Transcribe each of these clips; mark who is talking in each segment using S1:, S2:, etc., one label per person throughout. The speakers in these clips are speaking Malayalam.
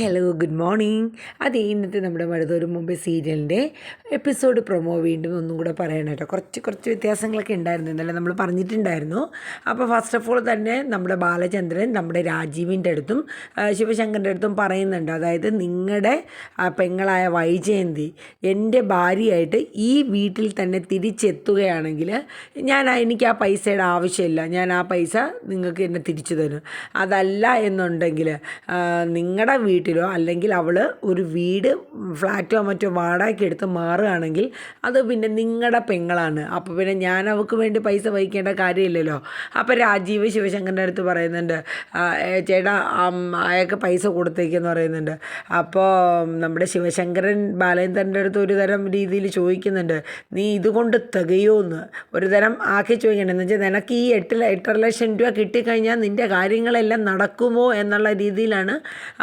S1: ഹലോ ഗുഡ് മോർണിംഗ് അത് ഇന്നത്തെ നമ്മുടെ മഴതോരും മുമ്പേ സീരിയലിന്റെ എപ്പിസോഡ് പ്രൊമോ വീണ്ടും ഒന്നും കൂടെ പറയണം കേട്ടോ. കുറച്ച് കുറച്ച് വ്യത്യാസങ്ങളൊക്കെ ഉണ്ടായിരുന്നു. ഇന്നലെ നമ്മൾ പറഞ്ഞിട്ടുണ്ടായിരുന്നു. അപ്പോൾ ഫസ്റ്റ് ഓഫ് ഓൾ തന്നെ നമ്മുടെ ബാലചന്ദ്രൻ നമ്മുടെ രാജീവിന്റെ അടുത്തും ശിവശങ്കറിന്റെ അടുത്തും പറയുന്നുണ്ട്. അതായത് നിങ്ങളുടെ പെങ്ങളായ വൈജയന്തി എന്റെ ഭാര്യയായിട്ട് ഈ വീട്ടിൽ തന്നെ തിരിച്ചെത്തുകയാണെങ്കിൽ ഞാൻ എനിക്ക് ആ പൈസയുടെ ആവശ്യമില്ല. ഞാൻ ആ പൈസ നിങ്ങൾക്ക് എന്നെ തിരിച്ചു തരും. അതല്ല എന്നുണ്ടെങ്കിൽ നിങ്ങളുടെ വീട്ടിലോ അല്ലെങ്കിൽ അവൾ ഒരു വീട് ഫ്ലാറ്റോ മറ്റോ വാടകയ്ക്ക് എടുത്ത് മാറുകയാണെങ്കിൽ അത് പിന്നെ നിങ്ങളുടെ പെങ്ങളാണ്. അപ്പോൾ പിന്നെ ഞാൻ അവൾക്ക് വേണ്ടി പൈസ വഹിക്കേണ്ട കാര്യമില്ലല്ലോ. അപ്പോൾ രാജീവ് ശിവശങ്കറിന്റെ അടുത്ത് പറയുന്നുണ്ട് ചേട്ടാ അയാൾക്ക് പൈസ കൊടുത്തേക്കെന്ന് പറയുന്നുണ്ട്. അപ്പോൾ നമ്മുടെ ശിവശങ്കരൻ ബാലേന്ദ്രന്റെ അടുത്ത് ഒരു തരം രീതിയിൽ ചോദിക്കുന്നുണ്ട് നീ ഇതുകൊണ്ട് തികയോ എന്ന്? ഒരു തരം ആക്കി ചോദിക്കണം എന്ന് വെച്ചാൽ നിനക്ക് ഈ എട്ട് എട്ടര ലക്ഷം രൂപ കിട്ടിക്കഴിഞ്ഞാൽ നിന്റെ കാര്യങ്ങളെല്ലാം നടക്കുമോ? എന്നുള്ള രീതിയിലാണ്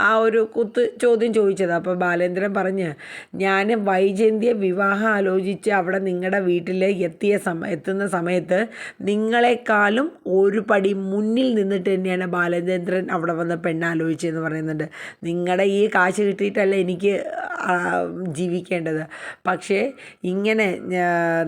S1: ആ ഒരു കുത്ത് ചോദ്യം ചോദിച്ചത്. അപ്പോൾ ബാലേന്ദ്രൻ പറഞ്ഞ് ഞാൻ വൈജയന്തിയെ വിവാഹം ആലോചിച്ച് അവിടെ നിങ്ങളുടെ വീട്ടിൽ എത്തിയ സമ എത്തുന്ന സമയത്ത് നിങ്ങളെക്കാളും ഒരു പടി മുന്നിൽ നിന്നിട്ട് തന്നെയാണ് ബാലചന്ദ്രൻ അവിടെ വന്ന് പെണ്ണാലോചിച്ചതെന്ന് പറയുന്നുണ്ട്. നിങ്ങളുടെ ഈ കാശ് കിട്ടിയിട്ടല്ല എനിക്ക് ജീവിക്കേണ്ടത്. പക്ഷേ ഇങ്ങനെ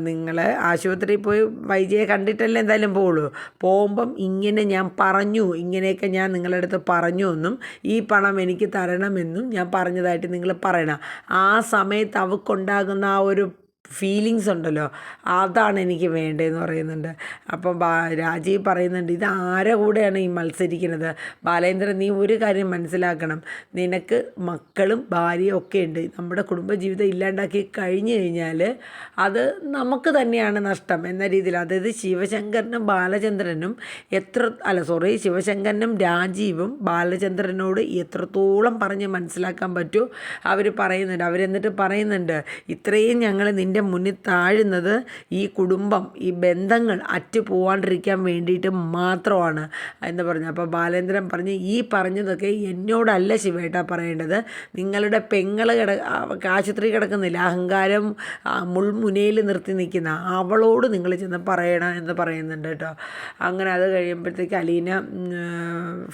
S1: നിങ്ങൾ ആശുപത്രിയിൽ പോയി വൈജയെ കണ്ടിട്ടല്ല എന്തായാലും പോവുള്ളൂ. പോകുമ്പം ഇങ്ങനെ ഞാൻ പറഞ്ഞു ഇങ്ങനെയൊക്കെ ഞാൻ നിങ്ങളുടെ അടുത്ത് പറഞ്ഞു എന്നും ഈ പണം എനിക്ക് തരണമെന്നും ഞാൻ പറഞ്ഞതായിട്ട് നിങ്ങൾ പറയണം ആ സമയത്ത് അവൾക്കുണ്ടാകുന്ന ആ ഒരു ഫീലിങ്സ് ഉണ്ടല്ലോ. അതാണ് എനിക്ക് വേണ്ടതെന്ന് പറയുന്നുണ്ട്. അപ്പം രാജീവ് പറയുന്നുണ്ട് ഇത് ആരെ കൂടെയാണ് ഈ മത്സരിക്കുന്നത്? ബാലേന്ദ്രൻ നീ ഒരു കാര്യം മനസ്സിലാക്കണം. നിനക്ക് മക്കളും ഭാര്യയും ഒക്കെ ഉണ്ട്. നമ്മുടെ കുടുംബജീവിതം ഇല്ലാണ്ടാക്കി കഴിഞ്ഞു കഴിഞ്ഞാൽ അത് നമുക്ക് തന്നെയാണ് നഷ്ടം എന്ന രീതിയിൽ. അതായത് ശിവശങ്കരനും ബാലചന്ദ്രനും എത്ര അല്ല സോറി ശിവശങ്കരനും രാജീവും ബാലചന്ദ്രനോട് എത്രത്തോളം പറഞ്ഞ് മനസ്സിലാക്കാൻ പറ്റുമോ അവർ പറയുന്നുണ്ട്. അവരെന്നിട്ട് പറയുന്നുണ്ട് ഇത്രയും ഞങ്ങൾ നിന്റെ മുന്നിൽ താഴുന്നത് ഈ കുടുംബം ഈ ബന്ധങ്ങൾ അറ്റു പോവാണ്ടിരിക്കാൻ വേണ്ടിയിട്ട് മാത്രമാണ് എന്ന് പറഞ്ഞു. അപ്പോൾ ബാലേന്ദ്രൻ പറഞ്ഞ് ഈ പറഞ്ഞതൊക്കെ എന്നോടല്ല ശിവേട്ട പറയേണ്ടത്. നിങ്ങളുടെ പെങ്ങൾ കിട ആശുപത്രി കിടക്കുന്നില്ല. അഹങ്കാരം മുൾമുനയിൽ നിർത്തി നിൽക്കുന്ന അവളോട് നിങ്ങൾ ചെന്ന് പറയണം എന്ന് പറയുന്നുണ്ട് കേട്ടോ. അങ്ങനെ അത് കഴിയുമ്പോഴത്തേക്ക് അലീന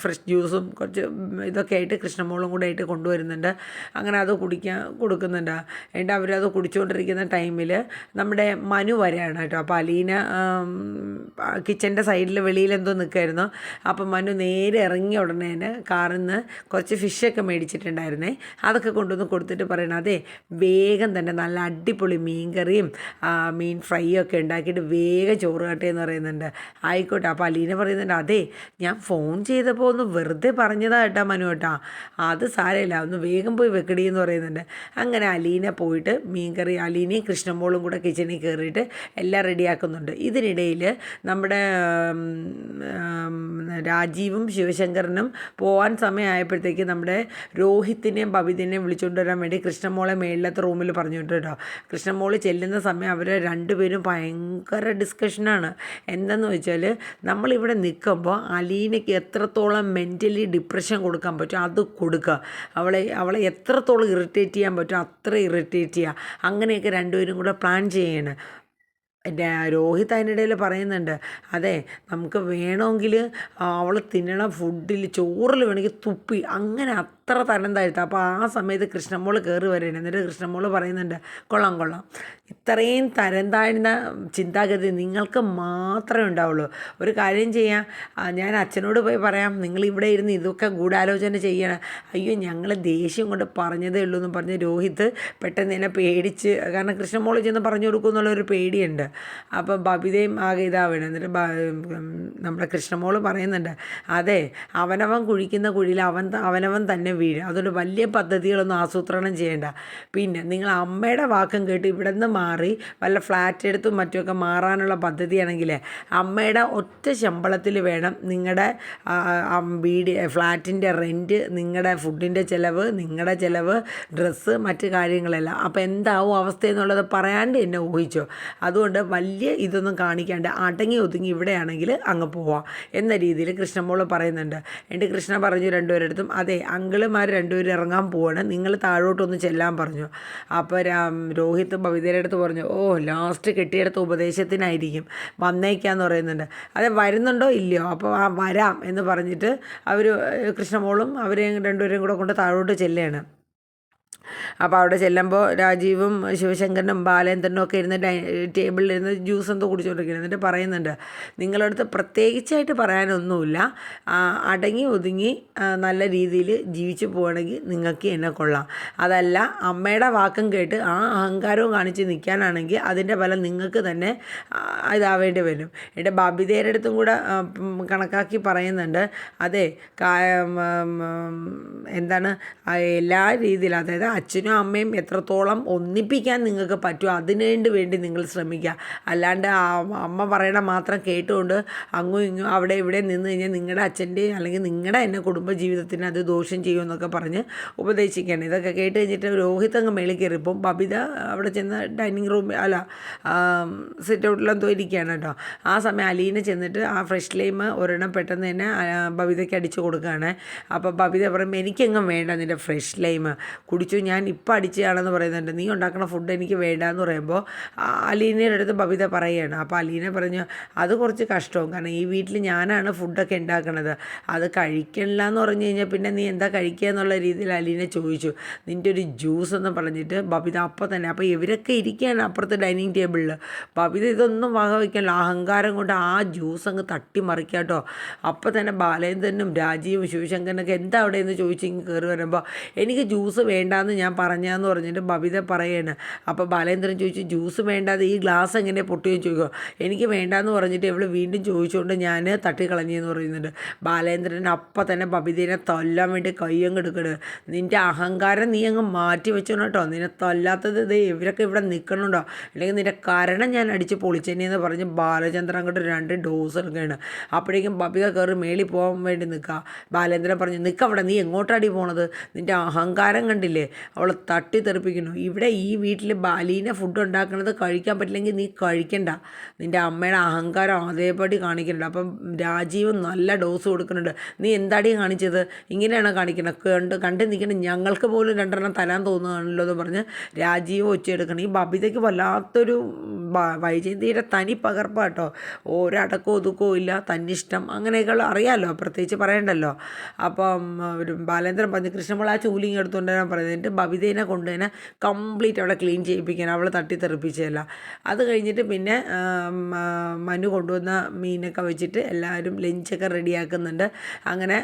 S1: ഫ്രഷ് ജ്യൂസും കുറച്ച് ഇതൊക്കെ ആയിട്ട് കൃഷ്ണമോളും കൂടെ ആയിട്ട് കൊണ്ടുവരുന്നുണ്ട്. അങ്ങനെ അത് കുടിക്കാൻ കൊടുക്കുന്നുണ്ട്. എന്നിട്ട് അവരത് കുടിച്ചുകൊണ്ടിരിക്കുന്ന ടൈമിൽ നമ്മുടെ മനു വരെയാണ് കേട്ടോ. അപ്പോൾ അലീന കിച്ചന്റെ സൈഡിൽ വെളിയിൽ എന്തോ നിൽക്കുമായിരുന്നു അപ്പോൾ മനു നേരെ ഇറങ്ങി ഉടനെ തന്നെ കാറിൽ നിന്ന് കുറച്ച് ഫിഷൊക്കെ മേടിച്ചിട്ടുണ്ടായിരുന്നേ. അതൊക്കെ കൊണ്ടുവന്ന് കൊടുത്തിട്ട് പറയണം അതെ വേഗം തന്നെ നല്ല അടിപൊളി മീൻ കറിയും മീൻ ഫ്രൈയും ഒക്കെ ഉണ്ടാക്കിയിട്ട് വേഗം ചോറ് കാട്ടെ എന്ന് പറയുന്നുണ്ട്. ആയിക്കോട്ടെ അപ്പോൾ അലീന പറയുന്നുണ്ട് അതെ ഞാൻ ഫോൺ ചെയ്തപ്പോൾ ഒന്ന് വെറുതെ പറഞ്ഞതാ കേട്ടാ മനു കേട്ടാ. അത് സാരമില്ല ഒന്ന് വേഗം പോയി വെക്കടി എന്ന് പറയുന്നുണ്ട്. അങ്ങനെ അലീന പോയിട്ട് മീൻകറി അലീനയും കൃഷ്ണമോളും കൂടെ കിച്ചണിൽ കയറിയിട്ട് എല്ലാം റെഡിയാക്കുന്നുണ്ട്. ഇതിനിടയിൽ നമ്മുടെ രാജീവും ശിവശങ്കരനും പോകാൻ സമയമായപ്പോഴത്തേക്ക് നമ്മുടെ രോഹിത്തിനെയും ബബിതിനെയും വിളിച്ചുകൊണ്ട് വരാൻ വേണ്ടി കൃഷ്ണമോളെ മേളിലത്തെ റൂമിൽ പറഞ്ഞു വിട്ടു കേട്ടോ കൃഷ്ണമോൾ ചെല്ലുന്ന സമയം അവർ രണ്ടുപേരും ഭയങ്കര ഡിസ്കഷനാണ് എന്തെന്ന് വെച്ചാൽ നമ്മളിവിടെ നിൽക്കുമ്പോൾ അലീനയ്ക്ക് എത്രത്തോളം മെന്റലി ഡിപ്രഷൻ കൊടുക്കാൻ പറ്റും അത് കൊടുക്കുക. അവളെ അവളെ എത്രത്തോളം ഇറിറ്റേറ്റ് ചെയ്യാൻ പറ്റും അത്ര ഇറിറ്റേറ്റ് ചെയ്യുക. അങ്ങനെയൊക്കെ രണ്ടുപേരും കൂടെ പ്ലാൻ ചെയ്യണം. രോഹിത് അതിനിടയിൽ പറയുന്നുണ്ട് അതെ നമുക്ക് വേണമെങ്കിൽ അവൾ തിന്നണ ഫുഡിൽ ചോറിൽ വേണമെങ്കിൽ തുപ്പി അങ്ങനെ അത്ര തരം അപ്പോൾ ആ സമയത്ത് കൃഷ്ണമോൾ കയറി വരികയാണ് എന്നിട്ട് കൃഷ്ണമോൾ പറയുന്നുണ്ട് കൊള്ളാം കൊള്ളാം. ഇത്രയും തരം താഴ്ന്ന ചിന്താഗതി നിങ്ങൾക്ക് മാത്രമേ ഉണ്ടാവുള്ളൂ. ഒരു കാര്യം ചെയ്യാം. ഞാൻ അച്ഛനോട് പോയി പറയാം. നിങ്ങൾ ഇവിടെ ഇരുന്ന് ഇതൊക്കെ ഗൂഢാലോചന ചെയ്യണം. അയ്യോ ഞങ്ങൾ ദേഷ്യം കൊണ്ട് പറഞ്ഞതേ ഉള്ളൂ എന്ന് പറഞ്ഞ് രോഹിത് പെട്ടെന്ന് എന്നെ പേടിച്ച് കാരണം കൃഷ്ണമോൾ ചെന്ന് പറഞ്ഞു കൊടുക്കും എന്നുള്ളൊരു പേടിയുണ്ട്. അപ്പോൾ ബബിതയും ആകെ ഇതാവണം. എന്നിട്ട് നമ്മുടെ കൃഷ്ണമോൾ പറയുന്നുണ്ട് അതെ അവനവൻ കുഴിക്കുന്ന കുഴിയിൽ അവൻ അവനവൻ തന്നെ വീഴും. അതുകൊണ്ട് വലിയ പദ്ധതികളൊന്നും ആസൂത്രണം ചെയ്യേണ്ട. പിന്നെ നിങ്ങൾ അമ്മയുടെ വാക്കും കേട്ട് ഇവിടെ നിന്ന് മാറി വല്ല ഫ്ലാറ്റ് എടുത്തും മറ്റുമൊക്കെ മാറാനുള്ള പദ്ധതിയാണെങ്കിൽ അമ്മയുടെ ഒറ്റ ശമ്പളത്തിൽ വേണം നിങ്ങളുടെ വീട് ഫ്ലാറ്റിന്റെ റെന്റ് നിങ്ങളുടെ ഫുഡിന്റെ ചിലവ് നിങ്ങളുടെ ചിലവ് ഡ്രസ്സ് മറ്റു കാര്യങ്ങളെല്ലാം. അപ്പോൾ എന്താവും അവസ്ഥ എന്നുള്ളത് പറയാണ്ട് എന്നെ ഊഹിച്ചോ. അതുകൊണ്ട് വലിയ ഇതൊന്നും കാണിക്കാണ്ട് അടങ്ങി ഒതുങ്ങി ഇവിടെയാണെങ്കിൽ അങ്ങ് പോവാം. എന്ന രീതിയിൽ കൃഷ്ണമോൾ പറയുന്നുണ്ട്. എന്റെ കൃഷ്ണ പറഞ്ഞു രണ്ടുപേരെടുത്തും അതെ അങ്കിൾ മകളുമാർ രണ്ടുപേരും ഇറങ്ങാൻ പോവാണ്. നിങ്ങൾ താഴോട്ടൊന്ന് ചെല്ലാൻ പറഞ്ഞു. അപ്പോൾ രാം രോഹിത് ബബിതയുടെ അടുത്ത് പറഞ്ഞു ഓ ലാസ്റ്റ് കെട്ടിയെടുത്ത ഉപദേശത്തിനായിരിക്കും. വന്നേക്കാന്ന് പറയുന്നുണ്ട്. അത് വരുന്നുണ്ടോ? ഇല്ലയോ. അപ്പോൾ ആ വരാം എന്ന് പറഞ്ഞിട്ട് അവർ കൃഷ്ണമോളും അവരെയും രണ്ടുപേരും കൂടെ കൊണ്ട് താഴോട്ട് ചെല്ലുകയാണ്. അപ്പോൾ അവിടെ ചെല്ലുമ്പോൾ രാജീവും ശിവശങ്കരനും ബാലേന്ദ്രനും ഒക്കെ ഇരുന്ന് ഡൈ ടേബിളിൽ ഇരുന്ന് ജ്യൂസ് എന്തോ കുടിച്ചുകൊണ്ടിരിക്കുന്നത് എന്നിട്ട് പറയുന്നുണ്ട് നിങ്ങളടുത്ത് പ്രത്യേകിച്ചായിട്ട് പറയാനൊന്നുമില്ല. അടങ്ങി ഒതുങ്ങി നല്ല രീതിയിൽ ജീവിച്ചു പോകണമെങ്കിൽ നിങ്ങൾക്ക് എന്നെ കൊള്ളാം. അതല്ല അമ്മയുടെ വാക്കും കേട്ട് ആ അഹങ്കാരവും കാണിച്ച് നിൽക്കാനാണെങ്കിൽ അതിന്റെ ഫലം നിങ്ങൾക്ക് തന്നെ ഇതാവേണ്ടി വരും. എന്റെ ബബിതയുടെ അടുത്തും കൂടെ കണക്കാക്കി പറയുന്നുണ്ട് അതെ എന്താണ് എല്ലാ രീതിയിലും അതായത് അച്ഛനും അമ്മയും എത്രത്തോളം ഒന്നിപ്പിക്കാൻ നിങ്ങൾക്ക് പറ്റുമോ അതിനുവേണ്ടി വേണ്ടി നിങ്ങൾ ശ്രമിക്കുക. അല്ലാണ്ട് അമ്മ പറയണ മാത്രം കേട്ടുകൊണ്ട് അങ്ങും ഇങ്ങും അവിടെ ഇവിടെ നിന്ന് കഴിഞ്ഞാൽ നിങ്ങളുടെ അച്ഛന്റെയും അല്ലെങ്കിൽ നിങ്ങളുടെ തന്നെ കുടുംബ ജീവിതത്തിന് അത് ദോഷം ചെയ്യുമെന്നൊക്കെ പറഞ്ഞ് ഉപദേശിക്കുകയാണ്. ഇതൊക്കെ കേട്ട് കഴിഞ്ഞിട്ട് രോഹിത് അങ്ങ് മേളിൽ കയറിപ്പം ബബിത അവിടെ ചെന്ന് ഡൈനിങ് റൂമിൽ അല്ല സിറ്റ് ഔട്ടിലെന്തോ ഇരിക്കുകയാണ് കേട്ടോ. ആ സമയം അലീനെ ചെന്നിട്ട് ആ ഫ്രഷ് ലൈം ഒരെണ്ണം പെട്ടെന്ന് തന്നെ ബബിതയ്ക്ക് അടിച്ചു കൊടുക്കുകയാണ്. അപ്പോൾ ബബിത പറയുമ്പോൾ എനിക്കെങ്ങും വേണ്ട നിന്റെ ഫ്രഷ് ലൈം കുടിച്ചു ഞാൻ ഇപ്പം അടിച്ചതാണെന്ന് പറയുന്നുണ്ട്. നീ ഉണ്ടാക്കുന്ന ഫുഡ് എനിക്ക് വേണ്ട എന്ന് പറയുമ്പോൾ അലീനയുടെ അടുത്ത് ബബിത പറയുകയാണ് അപ്പോൾ അലീന പറഞ്ഞു അത് കുറച്ച് കഷ്ടവും. കാരണം ഈ വീട്ടിൽ ഞാനാണ് ഫുഡൊക്കെ ഉണ്ടാക്കുന്നത് അത് കഴിക്കണില്ല എന്ന് പറഞ്ഞു കഴിഞ്ഞാൽ പിന്നെ നീ എന്താ കഴിക്കുക എന്നുള്ള രീതിയിൽ അലീന ചോദിച്ചു. നിന്റെ ഒരു ജ്യൂസ് എന്ന് പറഞ്ഞിട്ട് ബബിത അപ്പം തന്നെ അപ്പോൾ ഇവരൊക്കെ ഇരിക്കുകയാണ് അപ്പുറത്ത് ഡൈനിങ് ടേബിളിൽ ബബിത ഇതൊന്നും വക വയ്ക്കാനുള്ള അഹങ്കാരം കൊണ്ട് ആ ജ്യൂസ് അങ്ങ് തട്ടി മറിക്കാട്ടോ അപ്പോൾ തന്നെ ബാലേന്ദ്രനും രാജീവും ശിവശങ്കരനൊക്കെ എന്താ അവിടെ എന്ന് ചോദിച്ച് കയറി വരുമ്പോൾ എനിക്ക് ജ്യൂസ് വേണ്ടാന്ന് ഞാൻ പറഞ്ഞതെന്ന് പറഞ്ഞിട്ട് ബബിത പറയാണ്. അപ്പോൾ ബാലേന്ദ്രൻ ചോദിച്ചു ജ്യൂസ് വേണ്ടാതെ ഈ ഗ്ലാസ് എങ്ങനെ പൊട്ടിയെന്ന് ചോദിക്കുമോ എനിക്ക് വേണ്ടാന്ന് പറഞ്ഞിട്ട് ഇവൾ വീണ്ടും ചോദിച്ചുകൊണ്ട് ഞാൻ തട്ടിക്കളഞ്ഞെന്ന് പറയുന്നുണ്ട്. ബാലേന്ദ്രൻ അപ്പം തന്നെ ബബിതേനെ തൊല്ലാൻ വേണ്ടി കയ്യങ്ങ് എടുക്കണത് നിന്റെ അഹങ്കാരം നീ അങ്ങ് മാറ്റി വെച്ചോണം കേട്ടോ. നിന്നെ തൊല്ലാത്തത് ഇത് ഇവരൊക്കെ ഇവിടെ നിൽക്കണുണ്ടോ അല്ലെങ്കിൽ നിന്റെ കരണം ഞാൻ അടിച്ച് പൊളിച്ചെന്നെന്ന് പറഞ്ഞ് ബാലചന്ദ്രൻ അങ്ങോട്ട് രണ്ട് ഡോസ് എടുക്കുകയാണ്. അപ്പോഴേക്കും ബബിക കയറി മേളിൽ പോകാൻ വേണ്ടി നിൽക്കുക. ബാലേന്ദ്രൻ പറഞ്ഞു നിൽക്കവിടെ നീ എങ്ങോട്ടാടി പോണത്? നിന്റെ അഹങ്കാരം കണ്ടില്ലേ? അവൾ തട്ടിത്തെറിപ്പിക്കുന്നു. ഇവിടെ ഈ വീട്ടിൽ ബാലീനെ ഫുഡ് ഉണ്ടാക്കുന്നത് കഴിക്കാൻ പറ്റില്ലെങ്കിൽ നീ കഴിക്കണ്ട. നിന്റെ അമ്മയുടെ അഹങ്കാരം അതേപടി കാണിക്കുന്നുണ്ട്. അപ്പം രാജീവ് നല്ല ഡോസ് കൊടുക്കുന്നുണ്ട്. നീ എന്താടി കാണിച്ചത്? ഇങ്ങനെയാണ് കാണിക്കുന്നത്. കണ്ട് കണ്ട് നിൽക്കണം ഞങ്ങൾക്ക് പോലും രണ്ടെണ്ണം തരാൻ തോന്നുകയാണല്ലോ എന്ന് പറഞ്ഞ് രാജീവ് ഒച്ചയെടുക്കണം. ഈ ബബിതയ്ക്ക് വല്ലാത്തൊരു വൈജയന്തിയുടെ തനി പകർപ്പാട്ടോ ഒരടക്കോ ഒതുക്കോ ഇല്ല. തന്നിഷ്ടം. അങ്ങനെയൊക്കെ അറിയാമല്ലോ പ്രത്യേകിച്ച് പറയണ്ടല്ലോ. അപ്പം ബാലേന്ദ്രൻ പറഞ്ഞു കൃഷ്ണമുള ആ ചൂലിങ് എടുത്തുകൊണ്ട് വരാൻ പറയുന്നത് എന്നിട്ട് ബബിതേനെ കൊണ്ട് തന്നെ കംപ്ലീറ്റ് അവളെ ക്ലീൻ ചെയ്യിപ്പിക്കാൻ തട്ടി തട്ടിത്തെറിപ്പിച്ചതല്ല. അത് കഴിഞ്ഞിട്ട് പിന്നെ മനു കൊണ്ടുവന്ന മീനൊക്കെ വെച്ചിട്ട് എല്ലാവരും ലഞ്ചൊക്കെ റെഡിയാക്കുന്നുണ്ട്. അങ്ങനെ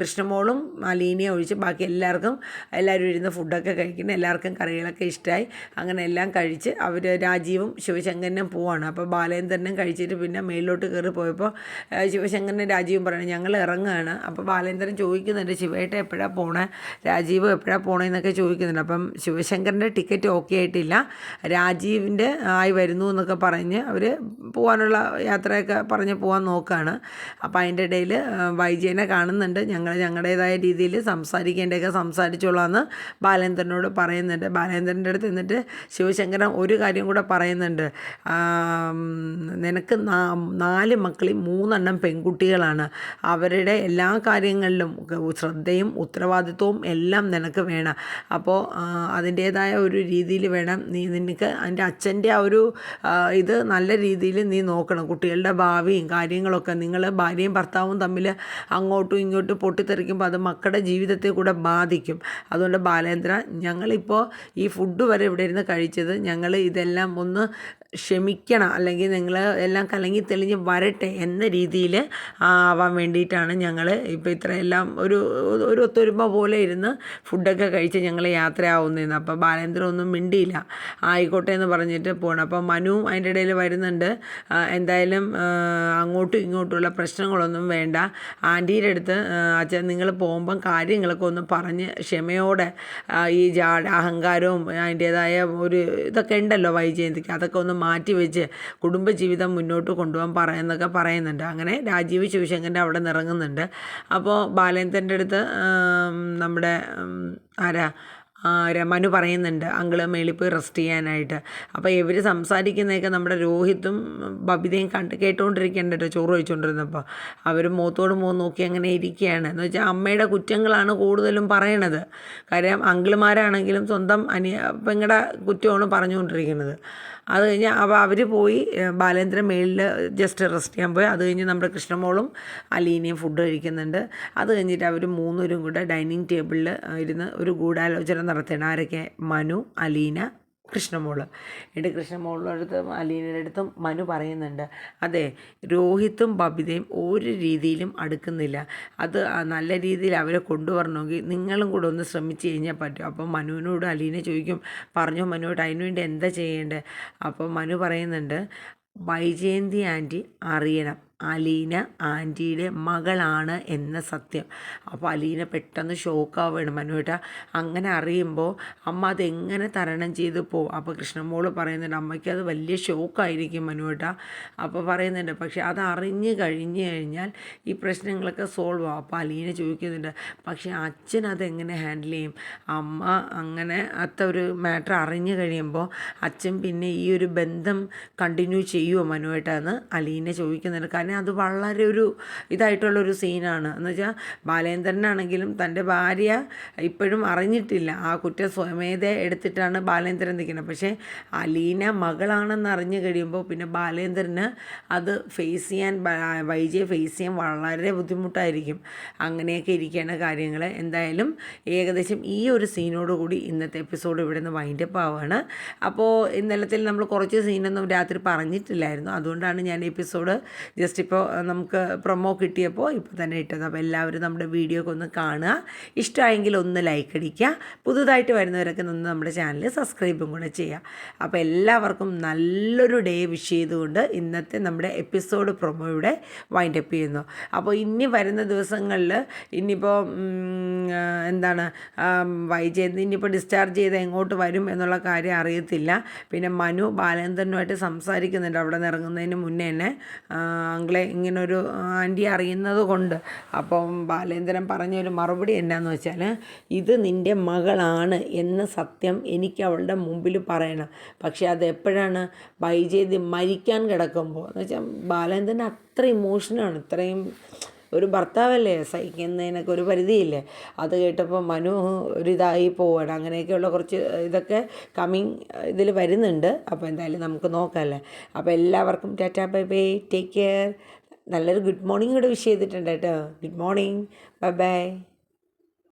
S1: കൃഷ്ണമോളും അലീനയും ഒഴിച്ച് ബാക്കി എല്ലാവർക്കും എല്ലാവരും ഇരുന്ന് ഫുഡൊക്കെ കഴിക്കുന്നു. എല്ലാവർക്കും കറികളൊക്കെ ഇഷ്ടമായി അങ്ങനെ എല്ലാം കഴിച്ച് അവർ രാജീവും ശിവശങ്കരനും പോവാണ്. അപ്പോൾ ബാലേന്ദ്രനും കഴിച്ചിട്ട് പിന്നെ മേളിലോട്ട് കയറി പോയപ്പോൾ ശിവശങ്കരനും രാജീവും പറയണം ഞങ്ങൾ ഇറങ്ങുകയാണ്. അപ്പോൾ ബാലേന്ദ്രൻ ചോദിക്കുന്നുണ്ട് ശിവേട്ട എപ്പോഴാണ് പോണേ? രാജീവ് എപ്പോഴാണ് പോണേന്നൊക്കെ ചോദിക്കുന്നുണ്ട്. അപ്പം ശിവശങ്കറിന്റെ ടിക്കറ്റ് ഓക്കെ ആയിട്ടില്ല. രാജീവിന്റെ ആയി വരുന്നു എന്നൊക്കെ പറഞ്ഞ് അവർ പോകാനുള്ള യാത്രയൊക്കെ പറഞ്ഞ് പോകാൻ നോക്കുകയാണ് അപ്പോൾ അതിന്റെ ഇടയിൽ വൈജയനെ കാണുന്നുണ്ട്. ഞങ്ങൾ ഞങ്ങളുടേതായ രീതിയിൽ സംസാരിക്കേണ്ടതൊക്കെ സംസാരിച്ചോളാമെന്ന് ബാലേന്ദ്രനോട് പറയുന്നുണ്ട്. ബാലേന്ദ്രന്റെ അടുത്ത് നിന്നിട്ട് ശിവശങ്കരൻ ഒരു കാര്യം കൂടെ പറയുന്നുണ്ട്. നിനക്ക് നാല് മക്കളിൽ മൂന്നെണ്ണം പെൺകുട്ടികളാണ്. അവരുടെ എല്ലാ കാര്യങ്ങളിലും ശ്രദ്ധയും ഉത്തരവാദിത്വവും എല്ലാം നിനക്ക് വേണം. അപ്പോൾ അതിന്റേതായ ഒരു രീതിയിൽ വേണം നീ നിനക്ക് എന്റെ അച്ഛന്റെ ആ ഒരു ഇത് നല്ല രീതിയിൽ നീ നോക്കണം. കുട്ടികളുടെ ഭാവിയും കാര്യങ്ങളൊക്കെ നിങ്ങൾ ഭാര്യയും ഭർത്താവും തമ്മിൽ അങ്ങോട്ടും ഇങ്ങോട്ടും പൊട്ടിത്തെറിക്കുമ്പോൾ അത് മക്കളുടെ ജീവിതത്തെ കൂടെ ബാധിക്കും. അതുകൊണ്ട് ബാലേന്ദ്ര ഞങ്ങളിപ്പോൾ ഈ ഫുഡ് വരെ ഇവിടെ ഇരുന്ന് കഴിച്ചത് ഞങ്ങൾ ഇതെല്ലാം ഒന്ന് ക്ഷമിക്കണം. അല്ലെങ്കിൽ നിങ്ങൾ എല്ലാം കലങ്ങി തെളിഞ്ഞ് വരട്ടെ എന്ന രീതിയിൽ ആവാൻ വേണ്ടിയിട്ടാണ് ഞങ്ങൾ ഇപ്പോൾ ഇത്രയെല്ലാം ഒരു ഒരു ഒത്തൊരുമ പോലെ ഇരുന്ന് ഫുഡൊക്കെ കഴിച്ച് ഞങ്ങൾ യാത്രയാവുന്നതെന്ന് അപ്പോൾ ബാലേന്ദ്രൻ ഒന്നും മിണ്ടിയില്ല. ആയിക്കോട്ടെ എന്ന് പറഞ്ഞിട്ട് പോകണം അപ്പോൾ മനുവും അതിന്റെ ഇടയിൽ വരുന്നുണ്ട്. എന്തായാലും അങ്ങോട്ടും ഇങ്ങോട്ടുമുള്ള പ്രശ്നങ്ങളൊന്നും വേണ്ട. ആന്റീന്റെ അടുത്ത് അച്ഛൻ നിങ്ങൾ പോകുമ്പം കാര്യങ്ങളൊക്കെ ഒന്ന് പറഞ്ഞ് ക്ഷമയോടെ ഈ ജാട അഹങ്കാരവും അതിന്റേതായ ഒരു ഇതൊക്കെ ഉണ്ടല്ലോ വൈജയന്തിക്ക്. അതൊക്കെ ഒന്ന് മാറ്റി വെച്ച് കുടുംബജീവിതം മുന്നോട്ട് കൊണ്ടുപോകാൻ പറയുന്നൊക്കെ പറയുന്നുണ്ട്. അങ്ങനെ രാജീവ് ശിവശങ്കരന്റെ അവിടെ നിറങ്ങുന്നുണ്ട്. അപ്പോൾ ബാലേന്ദ്രന്റെ അടുത്ത് നമ്മുടെ ആരാ മനു പറയുന്നുണ്ട് അങ്കിൾ മേളിൽ പോയി റെസ്റ്റ് ചെയ്യാനായിട്ട്. അപ്പോൾ ഇവർ സംസാരിക്കുന്നതൊക്കെ നമ്മുടെ രോഹിത്തും ബബിതയും കണ്ട് കേട്ടുകൊണ്ടിരിക്കേണ്ട കേട്ടോ ചോറ് കഴിച്ചുകൊണ്ടിരുന്നപ്പോൾ അവർ മുഖത്തോട് മുഖം നോക്കി അങ്ങനെ ഇരിക്കുകയാണ് എന്ന് വെച്ചാൽ അമ്മയുടെ കുറ്റങ്ങളാണ് കൂടുതലും പറയണത്. കാര്യം അങ്കിളുമാരാണെങ്കിലും സ്വന്തം അനിയ പെങ്ങളുടെ കുറ്റമാണ് പറഞ്ഞുകൊണ്ടിരിക്കുന്നത് അത് കഴിഞ്ഞ് അപ്പോൾ അവർ പോയി ബാലേന്ദ്രൻ മേളിൽ ജസ്റ്റ് റെസ്റ്റ് ചെയ്യാൻ പോയി. അത് കഴിഞ്ഞ് നമ്മുടെ കൃഷ്ണമോളും അലീനയും ഫുഡ് കഴിക്കുന്നുണ്ട്. അത് കഴിഞ്ഞിട്ട് അവർ മൂന്നുപേരും കൂടെ ഡൈനിങ് ടേബിളിൽ ഇരുന്ന് ഒരു ഗൂഢാലോചന നടത്തുകയാണ്. ആരൊക്കെ? മനു അലീന കൃഷ്ണമോൾ. എന്റെ കൃഷ്ണമോളുടെ അടുത്തും അലീനയുടെ അടുത്തും മനു പറയുന്നുണ്ട് അതെ രോഹിത്തും ബബിതയും ഒരു രീതിയിലും അടുക്കുന്നില്ല. അത് നല്ല രീതിയിൽ അവരെ കൊണ്ടുവരണമെങ്കിൽ നിങ്ങളും കൂടെ ഒന്ന് ശ്രമിച്ചു കഴിഞ്ഞാൽ പറ്റും. അപ്പം മനുവിനോട് അലീന ചോദിക്കും പറഞ്ഞു മനുവിട്ട് അതിനു വേണ്ടി എന്താ ചെയ്യേണ്ടത്? അപ്പം മനു പറയുന്നുണ്ട് വൈജയന്തി ആന്റി അറിയണം. അലീന ആന്റിയുടെ മകളാണ് എന്ന സത്യം. അപ്പോൾ അലീന പെട്ടെന്ന് ഷോക്കാവുകയാണ് മനുവേട്ട. അങ്ങനെ അറിയുമ്പോൾ അമ്മ അതെങ്ങനെ തരണം ചെയ്ത് പോകും അപ്പോൾ കൃഷ്ണമോൾ പറയുന്നുണ്ട് അമ്മയ്ക്ക് അത് വലിയ ഷോക്കായിരിക്കും മനുവേട്ട. അപ്പോൾ പറയുന്നുണ്ട് പക്ഷേ അത് അറിഞ്ഞ് കഴിഞ്ഞ് കഴിഞ്ഞാൽ ഈ പ്രശ്നങ്ങളൊക്കെ സോൾവ് ആവും. അപ്പോൾ അലീന ചോദിക്കുന്നുണ്ട് പക്ഷേ അച്ഛൻ അതെങ്ങനെ ഹാൻഡിൽ ചെയ്യും? അമ്മ അങ്ങനെ അത്ത ഒരു മാറ്റർ അറിഞ്ഞു കഴിയുമ്പോൾ അച്ഛൻ പിന്നെ ഈ ഒരു ബന്ധം കണ്ടിന്യൂ ചെയ്യുമോ മനുവേട്ട എന്ന് അലീന ചോദിക്കുന്നുണ്ട്. കാരണം അത് വളരെ ഒരു ഇതായിട്ടുള്ളൊരു സീനാണ്. എന്ന് വെച്ചാൽ ബാലേന്ദ്രനാണെങ്കിലും തന്റെ ഭാര്യ ഇപ്പോഴും അറിഞ്ഞിട്ടില്ല. ആ കുറ്റം സ്വമേധ എടുത്തിട്ടാണ് ബാലേന്ദ്രൻ നിൽക്കുന്നത്. പക്ഷേ അലീന മകളാണെന്ന് അറിഞ്ഞു കഴിയുമ്പോൾ പിന്നെ ബാലേന്ദ്രന് അത് ഫേസ് ചെയ്യാൻ വൈജയെ ഫേസ് ചെയ്യാൻ വളരെ ബുദ്ധിമുട്ടായിരിക്കും. അങ്ങനെയൊക്കെ ഇരിക്കേണ്ട കാര്യങ്ങൾ എന്തായാലും ഏകദേശം ഈ ഒരു സീനോട് കൂടി ഇന്നത്തെ എപ്പിസോഡ് ഇവിടെ നിന്ന് വൈൻഡപ്പ് ആവുകയാണ് അപ്പോൾ ഇന്നലത്തിൽ നമ്മൾ കുറച്ച് സീനൊന്നും രാത്രി പറഞ്ഞിട്ടില്ലായിരുന്നു. അതുകൊണ്ടാണ് ഞാൻ എപ്പിസോഡ് ജസ്റ്റ് ഇപ്പോൾ നമുക്ക് പ്രൊമോ കിട്ടിയപ്പോൾ ഇപ്പോൾ തന്നെ ഇട്ടത്. അപ്പോൾ എല്ലാവരും നമ്മുടെ വീഡിയോ ഒക്കെ ഒന്ന് കാണുക. ഇഷ്ടമായെങ്കിൽ ഒന്ന് ലൈക്ക് അടിക്കുക. പുതുതായിട്ട് വരുന്നവരൊക്കെ നിന്ന് നമ്മുടെ ചാനൽ സബ്സ്ക്രൈബും കൂടെ ചെയ്യുക. അപ്പോൾ എല്ലാവർക്കും നല്ലൊരു ഡേ വിഷ് ചെയ്തുകൊണ്ട് ഇന്നത്തെ നമ്മുടെ എപ്പിസോഡ് പ്രൊമോ ഇവിടെ വൈൻഡപ്പ് ചെയ്യുന്നു. അപ്പോൾ ഇനി വരുന്ന ദിവസങ്ങളിൽ ഇനിയിപ്പോൾ എന്താണ് വൈജയന്തി ഇനിയിപ്പോൾ ഡിസ്ചാർജ് ചെയ്ത് എങ്ങോട്ട് വരും എന്നുള്ള കാര്യം അറിയത്തില്ല. പിന്നെ മനു ബാലേന്ദ്രനുമായിട്ട് സംസാരിക്കുന്നുണ്ട്. അവിടെ നിന്ന് ഇറങ്ങുന്നതിന് മുന്നേ തന്നെ. അങ്കിളെ ഇങ്ങനൊരു ആന്റി അറിയുന്നത് കൊണ്ട്. അപ്പം ബാലേന്ദ്രൻ പറഞ്ഞൊരു മറുപടി എന്നാന്ന് വെച്ചാൽ ഇത് നിന്റെ മകളാണ് എന്ന സത്യം എനിക്ക് അവളുടെ മുമ്പിൽ പറയണം. പക്ഷേ അത് എപ്പോഴാണ്? ബൈജയതി മരിക്കാൻ കിടക്കുമ്പോൾ എന്ന് വെച്ചാൽ ബാലേന്ദ്രൻ അത്ര ഇമോഷനാണ് ഇത്രയും ഒരു ഭർത്താവല്ലേ സഹിക്കുന്നതിനൊക്കെ ഒരു പരിധിയില്ലേ? അത് കേട്ടപ്പോൾ മനു ഒരിതായി പോവാണ്. അങ്ങനെയൊക്കെയുള്ള കുറച്ച് ഇതൊക്കെ കമ്മിങ് ഇതിൽ വരുന്നുണ്ട്. അപ്പോൾ എന്തായാലും നമുക്ക് നോക്കാമല്ലേ അപ്പോൾ എല്ലാവർക്കും tata bye bye. Take care നല്ലൊരു ഗുഡ് മോർണിംഗ് കൂടെ വിഷ് ചെയ്തിട്ടുണ്ട് കേട്ടോ. Good morning bye bye